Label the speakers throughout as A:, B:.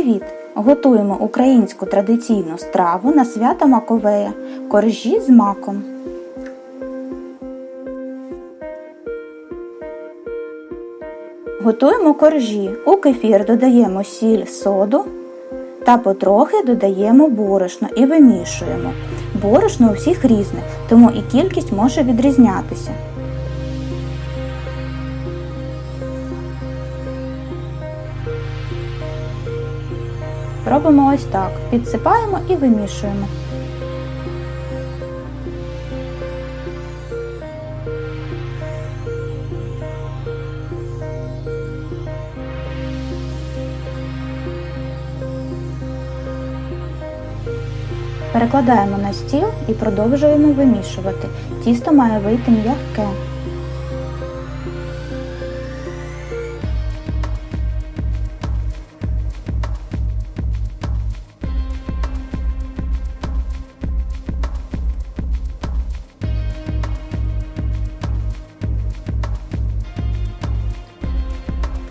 A: Привіт! Готуємо українську традиційну страву на свято Маковея коржі з маком. Готуємо коржі. У кефір додаємо сіль, соду та потрохи додаємо борошно і вимішуємо. Борошно у всіх різне, тому і кількість може відрізнятися. Робимо ось так. Підсипаємо і вимішуємо. Перекладаємо на стіл і продовжуємо вимішувати. Тісто має вийти м'яке.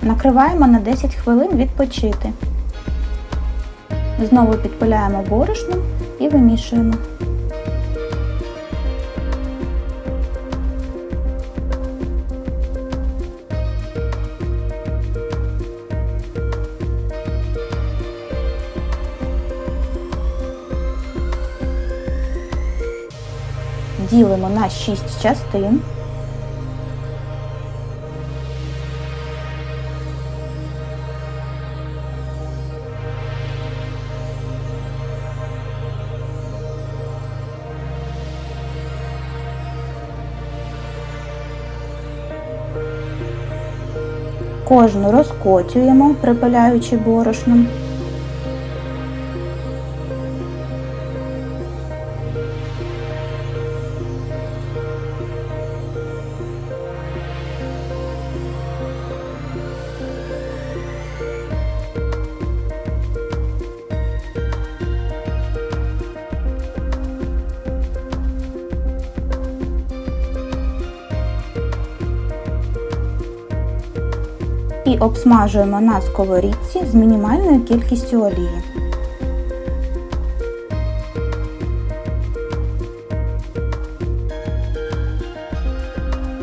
A: Накриваємо на 10 хвилин відпочити. Знову підпиляємо борошном і вимішуємо. Ділимо на 6 частин. Кожну розкочуємо, припиляючи борошном. І обсмажуємо на сковорідці з мінімальною кількістю олії.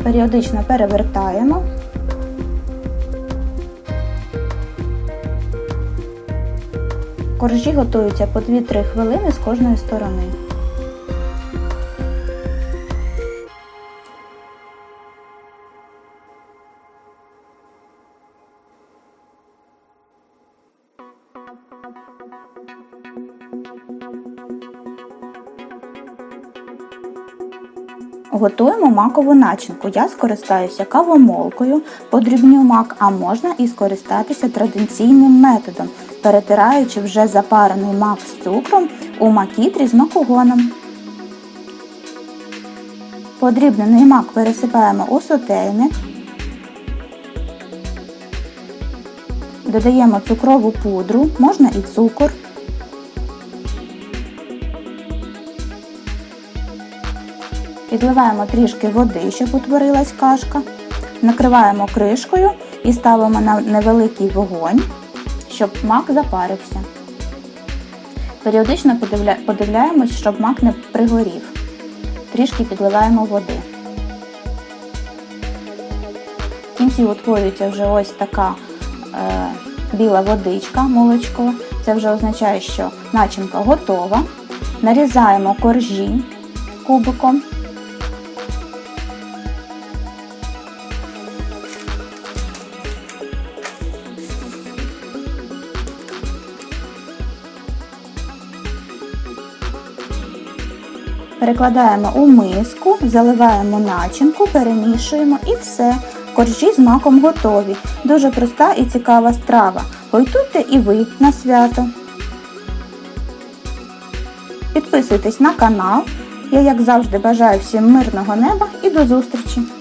A: Періодично перевертаємо. Коржі готуються по 2-3 хвилини з кожної сторони. Готуємо макову начинку. Я скористаюся кавомолкою, подрібню мак, а можна і скористатися традиційним методом, перетираючи вже запарений мак з цукром у макітрі з макогоном. Подрібнений мак пересипаємо у сотейник. Додаємо цукрову пудру, можна і цукор. Підливаємо трішки води, щоб утворилась кашка. Накриваємо кришкою і ставимо на невеликий вогонь, щоб мак запарився. Періодично подивляємось, щоб мак не пригорів. Трішки підливаємо води. В кінці утворюється вже ось така е, біла водичка, молочко. Це вже означає, що начинка готова. Нарізаємо коржі кубиком. Перекладаємо у миску, заливаємо начинку, перемішуємо і все. Коржі з маком готові. Дуже проста і цікава страва. Готуйте і ви на свято. Підписуйтесь на канал. Я, як завжди, бажаю всім мирного неба і до зустрічі!